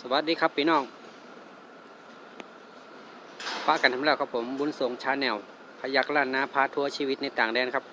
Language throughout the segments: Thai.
สวัสดีครับพี่น้องป้ากันทำแล้วครับผมบุญสงชาแนลพยักล้านนาพาทัวร์ชีวิตในต่างแดนครับ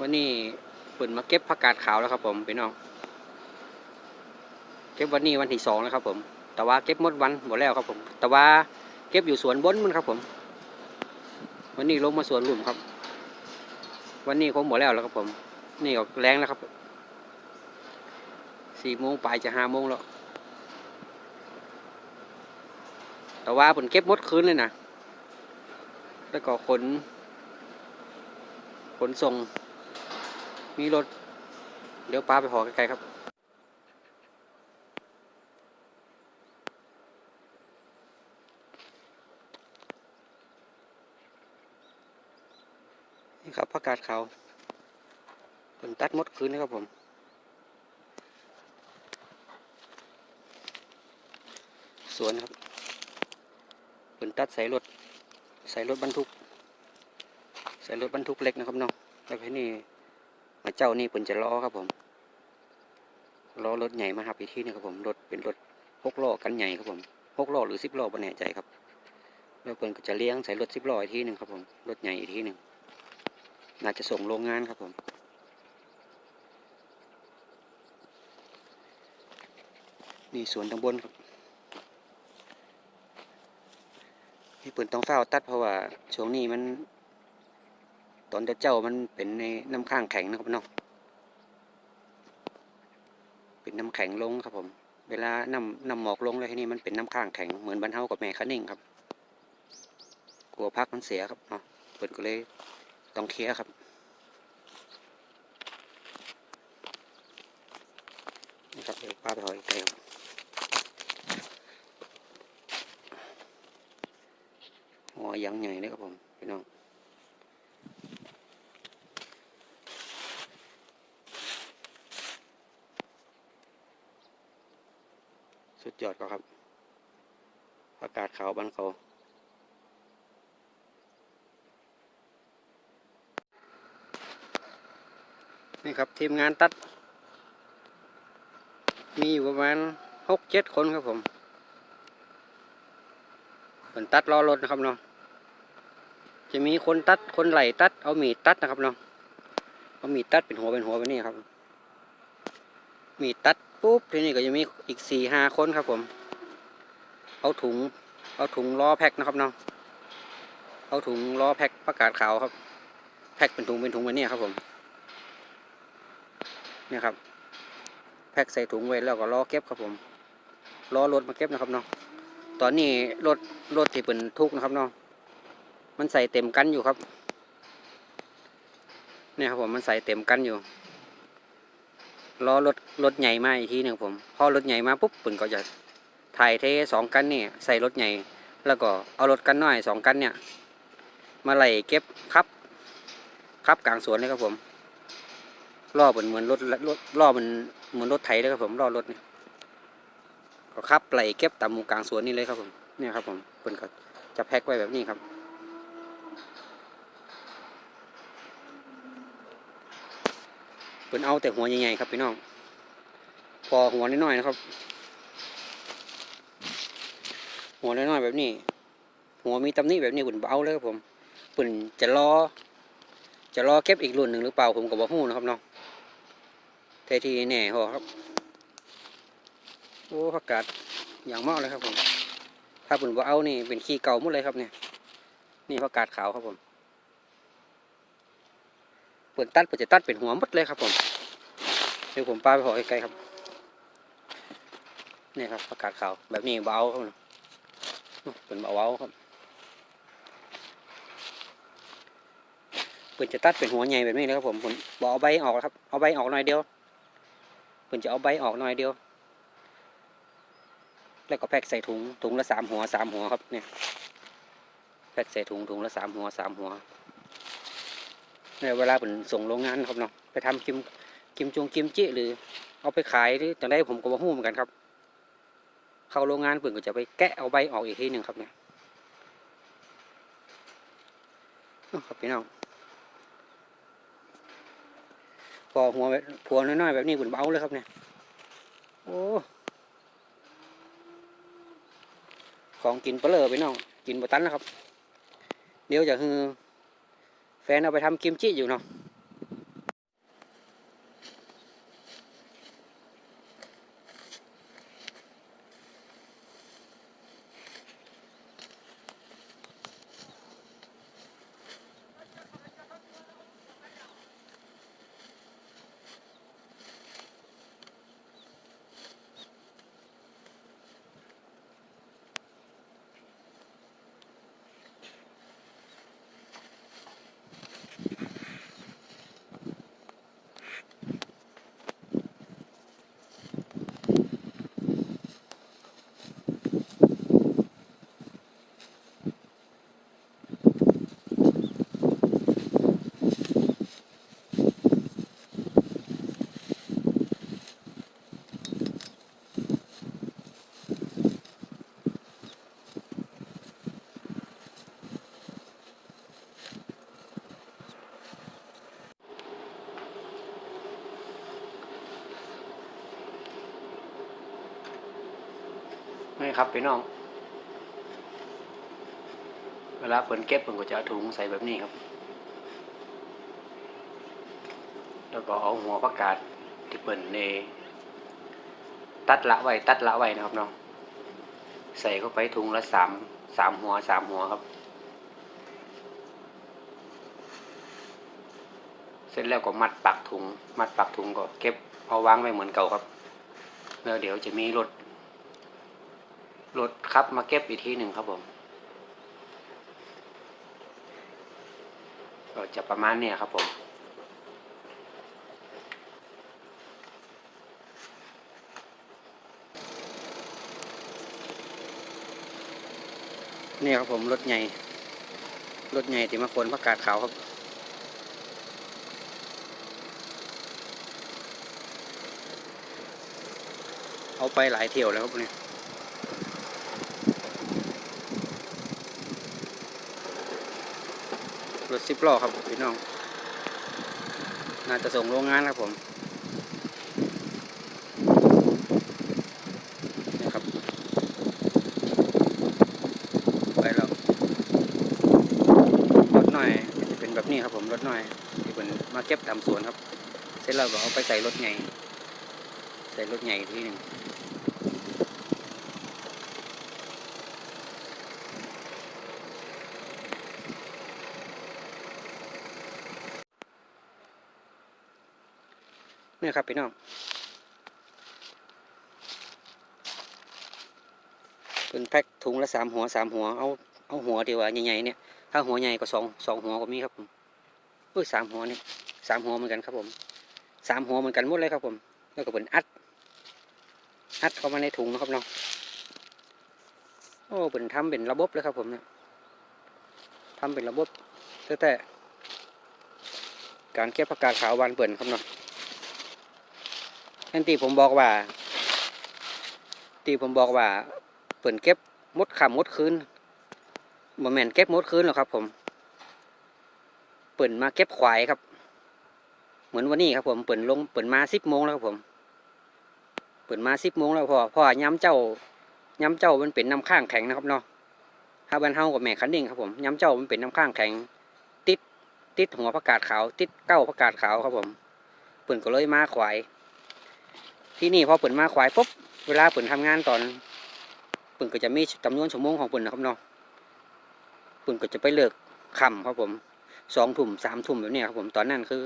วันนี้ปุ่นมาเก็บผักกาดขาวแล้วครับผมพี่น้อง เก็บวันนี้วันที่สองแล้วครับผม แต่ว่าเก็บหมดวันหมดแล้วครับผม แต่ว่าเก็บอยู่สวนบนมันครับผม วันนี้ลงมาสวนหลุมครับ วันนี้คงหมดแล้วแล้วครับผม นี่ก็แรงแล้วครับ สี่โมงไปจะห้าโมงแล้วแต่ว่าผมเก็บมดคืนเลยนะแล้วก็ขนขนส่ง มีรถเดี๋ยวป้าไปหอไกลๆครับนี่ครับผักกาดขาวผมตัดมดคืนนะครับผม วนครับเป็นตัดใส่รถใส่รถบรรทุกใส่รถบรรทุกเล็กนะครับน้องแล้วทีนี่มาเจ้านี่เป็นจะล้อครับผมล้อรถใหญ่มาครับอีกที่หนึงครับผมรถเป็นรถหกล้อกันใหญ่ครับผมหกล้อหรือสิบล้อบ่แน่ใจครับแล้วเพิ่นก็จะเลี้ยงใส่รถสิบล้ออีกที่หนึ่งครับผมรถใหญ่อีกที่หนึ่งน่าจะส่งโรงงานครับผมนี่สวนตางบนครับ ที่เปิ่นต้องเฝ้าตัดเพราะว่าช่วงนี้มัน ตอนเจ้ามันเป็นในน้ำข้างแข็งนะครับเนาะเป็นน้ำแข็งลงครับผม เวลาน้ำน้ำหมอกลงแล้วที่นี่มันเป็นน้ำข้างแข็งเหมือนบรรเทากับแม่คะนิ่งครับ กลัวพักมันเสียครับเนาะเปิ่นก็เลยต้องเคลียร์ครับนี่ครับเดี๋ยวป้าไปหอยไกลครับ หัวยังใหญ่เลยครับผมพี่น้องสุดยอดครับอากาศขาวบ้านเขานี่ครับทีมงานตัด มีอยู่ประมาณหกเจ็ดคนครับผมเป็นตัดล้อรถนะครับเนาะ จะมีคนตัดคนไหลตัดเอามีดตัดนะครับเนาะเอามีดตัดเป็นหัวเป็นหัวแบบนี้ครับ มีดตัดปุ๊บทีนี้ก็จะมีอีกสี่ห้าคนครับผม เอาถุง เอาถุงล้อแพ็คนะครับเนาะเอาถุงล้อแพ็คประกาศขาวครับ แพ็คเป็นถุงเป็นถุงแบบนี้ครับผมเนี่ยครับแพ็คใส่ถุงไว้แล้วก็ล้อเก็บครับผมล้อรถมาเก็บนะครับเนาะตอนนี้รถรถที่เป็นทุกนะครับเนาะ มันใส่เต็มกันอยู่ครับ เนี่ยครับผมมันใส่เต็มกันอยู่ล้อรถรถใหญ่มาอีกทีหนึ่งผมพอรถใหญ่มาปุ๊บปุ่นก็จะถ่ายเทสองกันเนี่ยใส่รถใหญ่ แล้วก็เอารถกันน้อยสองกันเนี่ย มาไหลเก็บครับครับกลางสวนเลยครับผมล่อเหมือนเหมือนรถรถล่อมันเหมือนรถไถเลยครับผมล่อรถเนี่ยก็ขับไหลเก็บตามหมู่กลางสวนนี่เลยครับผมเนี่ยครับผมเพิ่นก็จะแพ็คไว้แบบนี้ครับ เพิ่นเอาแต่หัวใหญ่ๆครับพี่น้อง พอหัวน้อยๆนะครับ หัวน้อยๆแบบนี้ หัวมีตำหนิแบบนี้เพิ่นเอาเลยครับผมเพิ่นจะรอ จะรอเก็บอีกรุ่นหนึ่งหรือเปล่าผมก็บ่ฮู้นะครับนาะแต่ที่แน่พอครับโอ้ผักกาดอย่างมากเลยครับผม ถ้าเพิ่นบ่เอานี่เป็นขี้เก่าหมดเลยครับเนี่ย นี่ผักกาดขาวครับผม เปิดตัดเปิดจะตัดเป็นหัวมดเลยครับผมเดี๋ยวผมปาไปหอไกลๆครับนี่ครับประกาศข่าวแบบนี้เบอาครับเป็นเบาๆครับเปิดจะตัดเป็นหัวใหญ่แบบนี้นะครับผมผมบเอาใบออกครับเอาใบออกหน่อยเดียวเปิดจะเอาใบออกหน่อยเดียว แล้วก็แพ็กใส่ถุงถุงละสามหัวสามหัวครับเนี่ยแพ็กใส่ถุงถุงละสามหัวสามหัว เนี่ยเวลาผมส่งโรงงานครับเนาะไปทำกิมกิมจงกิมจิหรือ เอาไปขายหรือจังได้ผมก็บ่ฮู้เหมือนกันครับ เข้าโรงงานเพิ่นก็จะไปแกะเอาใบออกอีกทีหนึ่งครับเนี่ยอ้าวครับพี่น้องพอหัวแบบหัวน้อยๆแบบนี้ผมเอาเลยครับเนี่ยโอ้ของกินเปลือไปน้องกินบตันแล้วครับ เดี๋ยวจะคือ แฟนเอาไปทำกิมจิอยู่เนาะ ครับพี่น้อง เวลาเปิ่นเก็บเปิ่นก็จะถุงใส่แบบนี้ครับ แล้วก็เอาหัวประกาศที่เปิ่นเนตัดละไว้ตัดละไว้นะครับน้อง ใส่เข้าไปถุงละสามสามหัวสามหัวครับ เสร็จแล้วก็มัดปากถุง มัดปากถุงก็เก็บเอาวางไว้เหมือนเก่าครับ แล้วเดี๋ยวจะมีรถ รถครับมาเก็บอีกทีหนึ่งครับผมก็จะประมาณเนี้ยครับผม นี่ครับผมรถใหญ่ รถใหญ่ที่มาคนประกาศขาวครับเอาไปหลายเที่ยวแล้วครับเนี่ย รถสิบล้อครับพี่น้อง น่าจะส่งโรงงานครับผมนี่ครับไปแล้วรถหน่อยจะเป็นแบบนี้ครับผมรถหน่อยที่เป็นมาเก็บตามสวนครับ เสร็จแล้วก็เอาไปใส่รถใหญ่ ใส่รถใหญ่อีกทีหนึ่ง นี่ครับพี่น้องเป็นแพ็คถุงละสามหัวสามหัวเอาเอาหัวดีกว่าใหญ่ๆเนี่ยถ้าหัวใหญ่ก็สองสองหัวก็มีครับผมเอ้ยสามหัวนี่สามหัวเหมือนกันครับผมสามหัวเหมือนกันหมดเลยครับผมแล้วก็เป็นอัดอัดเข้ามาในถุงนะครับเนาะโอ้เป็นทำเป็นระบบเลยครับผมเนี่ยทำเป็นระบบแต่แต่การเก็บผักกาดขาววานเปิ่นครับเนาะ นั่นที่ผมบอกว่า ที่ผมบอกว่าเปิ่นเก็บมดค่ำมดคืนบ่แม่นเก็บมดคืนหรอกครับ ผม เปิ่นมาเก็บควายครับ เหมือนวันนี้ครับ ผมเปิ่นลงเปิ่นมาสิบโมงแล้วครับผม เปิ่นมาสิบโมงแล้วพอพอย้ำเจ้าย้ำเจ้ามันเป็นน้ำข้างแข็งนะครับเนาะถ้าบันเฮากับแม่คันดิ่งครับผมย้ำเจ้ามันเป็นน้ำข้างแข็ง ติดติดหัวผักกาดขาว ติดเก้าผักกาดขาวครับผมเปิ่นก็เลยมาควาย ที่นี่พอเปิดมาควายปุ๊บเวลาเปิดทำงานตอนเปิดก็จะมีจำนวนชั่วโมงของเปิดนะครับเนาะเปิดก็จะไปเลิกค่ำครับผมสองทุ่มสามทุ่มแบบนี้ครับผมตอนนั้นคือ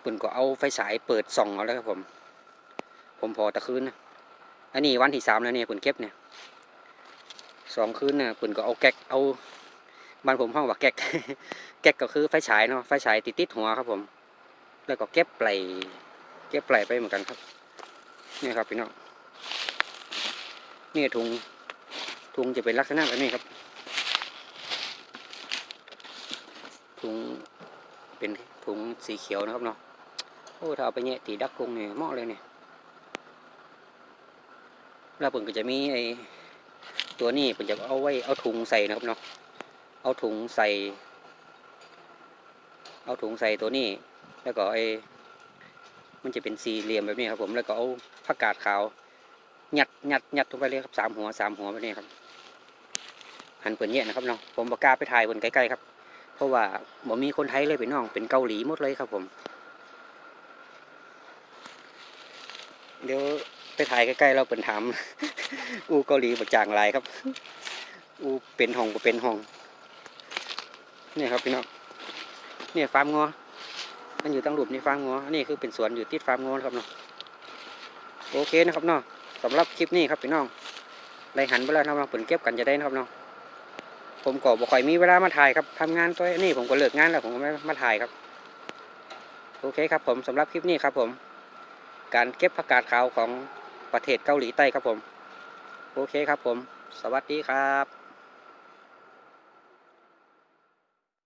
เปิดก็เอาไฟฉายเปิดส่องเอาแล้วครับผม ผมพอตะคืนนะอันนี้วันที่สามแล้วเนี่ยเปิดเก็บเนี่ยสองคืนเนี่ยเปิดก็เอาแก๊กเอาบ้านผมห้องว่าแก๊กแก๊กก็คือไฟฉายเนาะไฟฉายติดติดหัวครับผม แล้วก็เก็บไป เก็บไหลไปเหมือนกันครับ นี่ครับพี่น้องนี่ถุงถุงจะเป็นลักษณะแบบนี้ครับถุงเป็นถุงสีเขียวนะครับเนาะโอ้ถ้าเอาไปแงะตีดักกงเนี่ยเหมาะเลยเนี่ยแล้วผมก็จะมีไอ้ตัวนี้ผมจะเอาไว้เอาถุงใส่นะครับเนาะเอาถุงใส่ เอาถุงใส่ตัวนี้ แล้วก็ไอ้ มันจะเป็นสี่เหลี่ยมแบบนี้ครับผมแล้วก็เอาผักกาดขาวหยัดหยัดหยัดลงไปเลยครับสามหัวสามหัวแบบนี้ครับ หันเปิดเนี้ยนะครับเนาะผมบอกกล้าไปถ่ายบนใกล้ๆครับ เพราะว่าบ่มีคนไทยเลยไปน้องเป็นเกาหลีหมดเลยครับผม เดี๋ยวไปถ่ายใกล้ๆเราเปิดถามอูเกาหลีบจางลายครับ อูเป็นห้องเป็นห้องเนี่ยครับพี่น้องเนี่ยฟาร์มงัว มันอยู่ตั้งหลุมนี่ฟาร์มงัวนี่คือเป็นสวนอยู่ติดฟาร์มงัวครับเนาะโอเคนะครับเนาะสำหรับคลิปนี้ครับพี่น้องได้หันไปแล้วนะครับเนาผลเก็บกันจะได้นะครับเนาะผมก็บ่ค่อยมีเวลามาถ่ายครับทำงานตัวนี่ผมก็เลิกงานแล้วผมก็ไม่มาถ่ายครับ โอเคครับผมสำหรับคลิปนี้ครับผม การเก็บผักกาดขาวของประเทศเกาหลีใต้ครับผม โอเคครับผม สวัสดีครับ